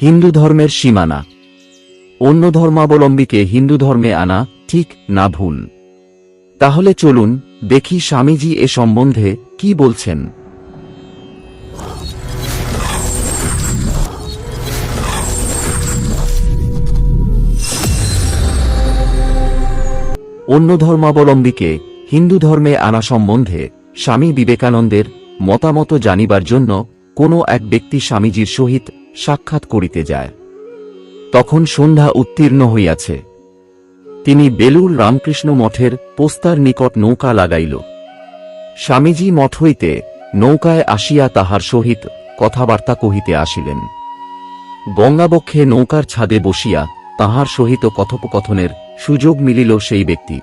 হিন্দু ধর্মের সীমানা। অন্য ধর্মাবলম্বীকে হিন্দু ধর্মে আনা ঠিক না ভুল। তাহলে চলুন দেখি স্বামীজি এ সম্বন্ধে কি বলছেন। অন্য ধর্মাবলম্বীকে হিন্দু ধর্মে আনা সম্বন্ধে স্বামী বিবেকানন্দের মতামত জানিবার জন্য কোনো এক ব্যক্তি স্বামীজির সহিত সাক্ষাৎ করিতে যায়। তখন সন্ধ্যা উত্তীর্ণ হইয়াছে। তিনি বেলুর রামকৃষ্ণ মঠের পোস্তার নিকট নৌকা লাগাইল। স্বামীজি মঠ হইতে নৌকায় আসিয়া তাহার সহিত কথাবার্তা কহিতে আসিলেন। গঙ্গাবক্ষে নৌকার ছাদে বসিয়া তাহার সহিত কথোপকথনের সুযোগ মিলিল সেই ব্যক্তির।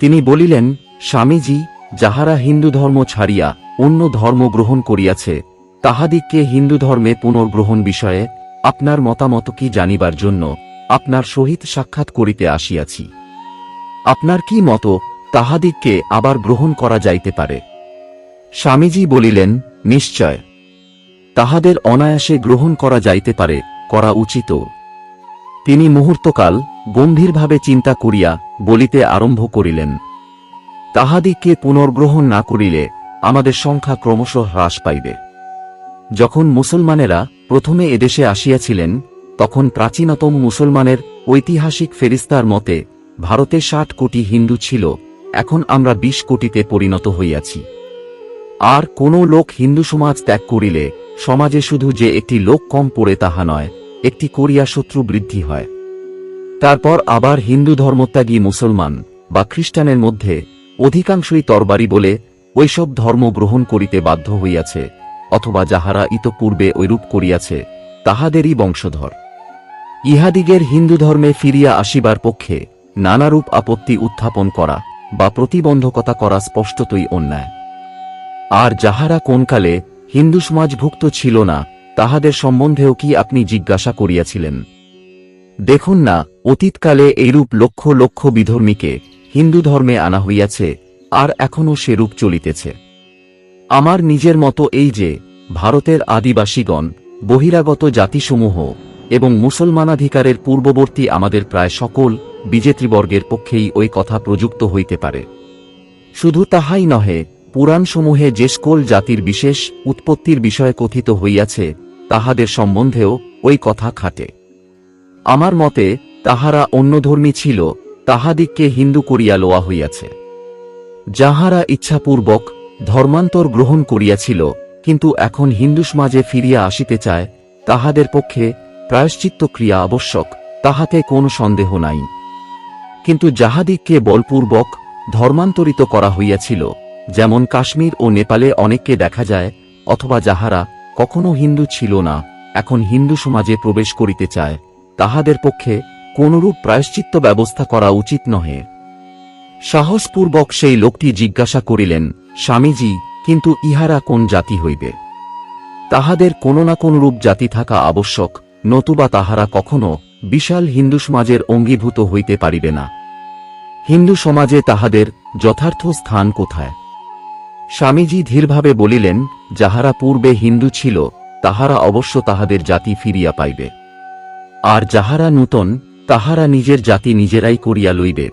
তিনি বলিলেন, স্বামীজি, যাহারা হিন্দু ধর্ম ছাড়িয়া অন্য ধর্ম গ্রহণ করিয়াছে তাহাদিগকে হিন্দু ধর্মে পুনর্গ্রহণ বিষয়ে আপনার মতামত কি জানিবার জন্য আপনার সহিত সাক্ষাৎ করিতে আসিয়াছি। আপনার কি মত তাহাদিগকে আবার গ্রহণ করা যাইতে পারে? স্বামীজি বলিলেন, নিশ্চয়। তাহাদের অনায়াসে গ্রহণ করা যাইতে পারে, করা উচিত। তিনি মুহূর্তকাল গম্ভীরভাবে চিন্তা করিয়া বলিতে আরম্ভ করিলেন, তাহাদিগকে পুনর্গ্রহণ না করিলে আমাদের সংখ্যা ক্রমশ হ্রাস পাইবে। যখন মুসলমানেরা প্রথমে এদেশে আসিয়াছিলেন, তখন প্রাচীনতম মুসলমানের ঐতিহাসিক ফেরিস্তার মতে, ভারতে ষাট কোটি হিন্দু ছিল, এখন আমরা বিশ কোটিতে পরিণত হইয়াছি। আর কোন লোক হিন্দু সমাজ ত্যাগ করিলে, সমাজে শুধু যে একটি লোক কম পড়ে তাহা নয়, একটি কোরিয়া শত্রু বৃদ্ধি হয়। তারপর আবার হিন্দু ধর্মত্যাগী মুসলমান বা খ্রিস্টানের মধ্যে অধিকাংশই তরবারি বলে ঐসব ধর্ম গ্রহণ করিতে বাধ্য হইয়াছে। অথবা যাহারা ইতপূর্বে ঐরূপ করিয়াছে, তাহাদেরই বংশধর। ইহাদিগের হিন্দু ধর্মে ফিরিয়া আসিবার পক্ষে নানারূপ আপত্তি উত্থাপন করা বা প্রতিবন্ধকতা করা স্পষ্টতই অন্যায়। আর যাহারা কোনকালে হিন্দু সমাজভুক্ত ছিল না, তাহাদের সম্বন্ধেও কি আপনি জিজ্ঞাসা করিয়াছিলেন? দেখুন না, অতীতকালে এইরূপ লক্ষ লক্ষ বিধর্মীকে হিন্দু ধর্মে আনা হইয়াছে, আর এখনও সেরূপ চলিতেছে। আমার নিজের মতো এই যে, ভারতের আদিবাসীগণ, বহিরাগত জাতিসমূহ, এবং মুসলমানাধিকারের পূর্ববর্তী আমাদের প্রায় সকল বিজেতৃবর্গের পক্ষেই ওই কথা প্রযুক্ত হইতে পারে। শুধু তাহাই নহে, পুরাণসমূহে যে সকল জাতির বিশেষ উৎপত্তির বিষয়ে কথিত হইয়াছে, তাহাদের সম্বন্ধেও ওই কথা খাটে। আমার মতে, তাহারা অন্যধর্মী ছিল, তাহাদিগকে হিন্দু করিয়া লওয়া হইয়াছে। যাহারা ইচ্ছাপূর্বক ধর্মান্তর গ্রহণ করিয়াছিল, কিন্তু এখন হিন্দু সমাজে ফিরিয়া আসিতে চায়, তাহাদের পক্ষে প্রায়শ্চিত্ত ক্রিয়া আবশ্যক, তাহাতে কোন সন্দেহ নাই। কিন্তু যাহাদিগকে বলপূর্বক ধর্মান্তরিত করা হইয়াছিল, যেমন কাশ্মীর ও নেপালে অনেককে দেখা যায়, অথবা যাহারা কখনো হিন্দু ছিল না, এখন হিন্দু সমাজে প্রবেশ করিতে চায়, তাহাদের পক্ষে কোনরূপ প্রায়শ্চিত্ত ব্যবস্থা করা উচিত নহে। সাহসপূর্বক সেই লোকটি জিজ্ঞাসা করিলেন স্বামীজি, কিন্তু ইহারা কোন জাতি হইবে? তাহাদের কোন না কোন রূপ জাতি থাকা আবশ্যক, নতুবা তাহারা কখনো বিশাল হিন্দু সমাজের অঙ্গীভূত হইতে পারিবে না। হিন্দু সমাজে তাহাদের যথার্থ স্থান কোথায়? স্বামীজি ধীরভাবে বলিলেন, যাহারা পূর্বে হিন্দু ছিল, তাহারা অবশ্য তাহাদের জাতি ফিরিয়া পাইবে। আর যাহারা নূতন, তাহারা নিজের জাতি নিজেরাই করিয়া লইবে।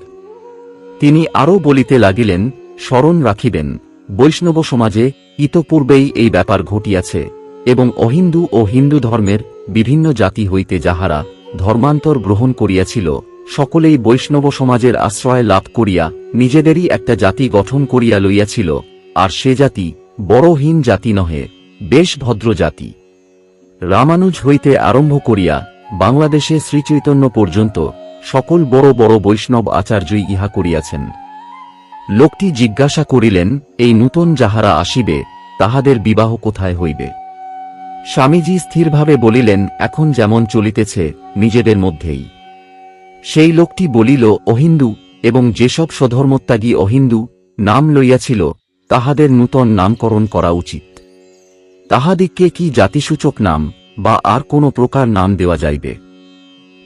তিনি আরও বলিতে লাগিলেন, স্মরণ রাখিবেন বৈষ্ণব সমাজে ইতপূর্বেই এই ব্যাপার ঘটিয়াছে এবং অহিন্দু ও হিন্দু ধর্মের বিভিন্ন জাতি হইতে যাহারা ধর্মান্তর গ্রহণ করিয়াছিল, সকলেই বৈষ্ণব সমাজের আশ্রয় লাভ করিয়া নিজেদেরই একটা জাতি গঠন করিয়া লইয়াছিল, আর সে জাতি বড়হীন জাতি নহে, বেশ ভদ্র জাতি। রামানুজ হইতে আরম্ভ করিয়া বাংলাদেশে শ্রীচৈতন্য পর্যন্ত সকল বড় বড় বৈষ্ণব আচার্যই ইহা করিয়াছেন। লোকটি জিজ্ঞাসা করিলেন, এই নূতন যাহারা আসিবে, তাহাদের বিবাহ কোথায় হইবে? স্বামীজি স্থিরভাবে বলিলেন, এখন যেমন চলিতেছে, নিজেদের মধ্যেই। সেই লোকটি বলিল, অহিন্দু, এবং যেসব স্বধর্মত্যাগী অহিন্দু নাম লইয়াছিল, তাহাদের নূতন নামকরণ করা উচিত। তাহাদিগকে কি জাতিসূচক নাম, বা আর কোনো প্রকার নাম দেওয়া যাইবে?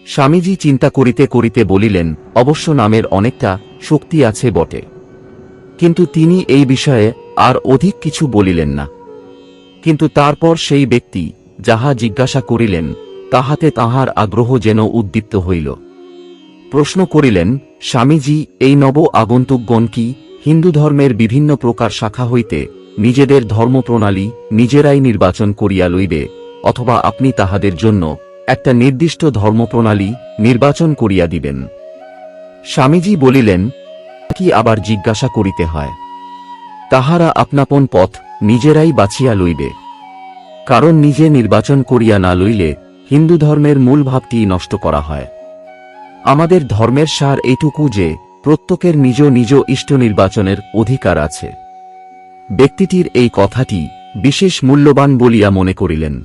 স্বামীজি চিন্তা করিতে করিতে বলিলেন, অবশ্য নামের অনেকটা শক্তি আছে বটে। কিন্তু তিনি এই বিষয়ে আর অধিক কিছু বলিলেন না। কিন্তু তারপর সেই ব্যক্তি যাহা জিজ্ঞাসা করিলেন, তাহাতে তাহার আগ্রহ যেন উদ্দীপ্ত হইল। প্রশ্ন করিলেন, স্বামীজি, এই নব আগন্তুকগণ কি হিন্দু ধর্মের বিভিন্ন প্রকার শাখা হইতে নিজেদের ধর্মপ্রণালী নিজেরাই নির্বাচন করিয়া লইবে, অথবা আপনি তাহাদের জন্য একটা নির্দিষ্ট ধর্মপ্রণালী নির্বাচন করিয়া দিবেন? স্বামীজি বলিলেন কি আবার জিজ্ঞাসা করিতে হয়। তাহারা আপনাপন পথ নিজেরাই বাছিয়া লইবে। কারণ নিজে নির্বাচন করিয়া না লইলে হিন্দু ধর্মের মূল ভাবটি নষ্ট করা হয়। আমাদের ধর্মের সার এইটুকু যে, প্রত্যেকের নিজ নিজ ইষ্ট নির্বাচনের অধিকার আছে। ব্যক্তিটির এই কথাটি বিশেষ মূল্যবান বলিয়া মনে করিলেন।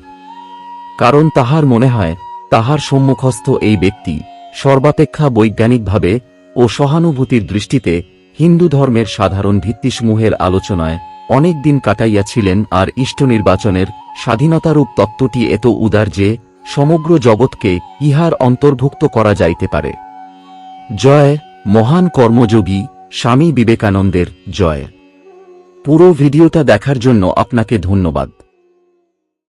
কারণ তাহার মনে হয়, তাহার সম্মুখস্থ এই ব্যক্তি সর্বাপেক্ষা বৈজ্ঞানিকভাবে ও সহানুভূতির দৃষ্টিতে হিন্দু ধর্মের সাধারণ ভিত্তিসমূহের আলোচনায় অনেক দিন কাটাইয়াছিলেন আর ইষ্ট নির্বাচনের স্বাধীনতারূপ তত্ত্বটি এত উদার যে সমগ্র জগৎকে ইহার অন্তর্ভুক্ত করা যাইতে পারে। জয়, মহান কর্মযোগী স্বামী বিবেকানন্দের জয়। পুরো ভিডিওটা দেখার জন্য আপনাকে ধন্যবাদ।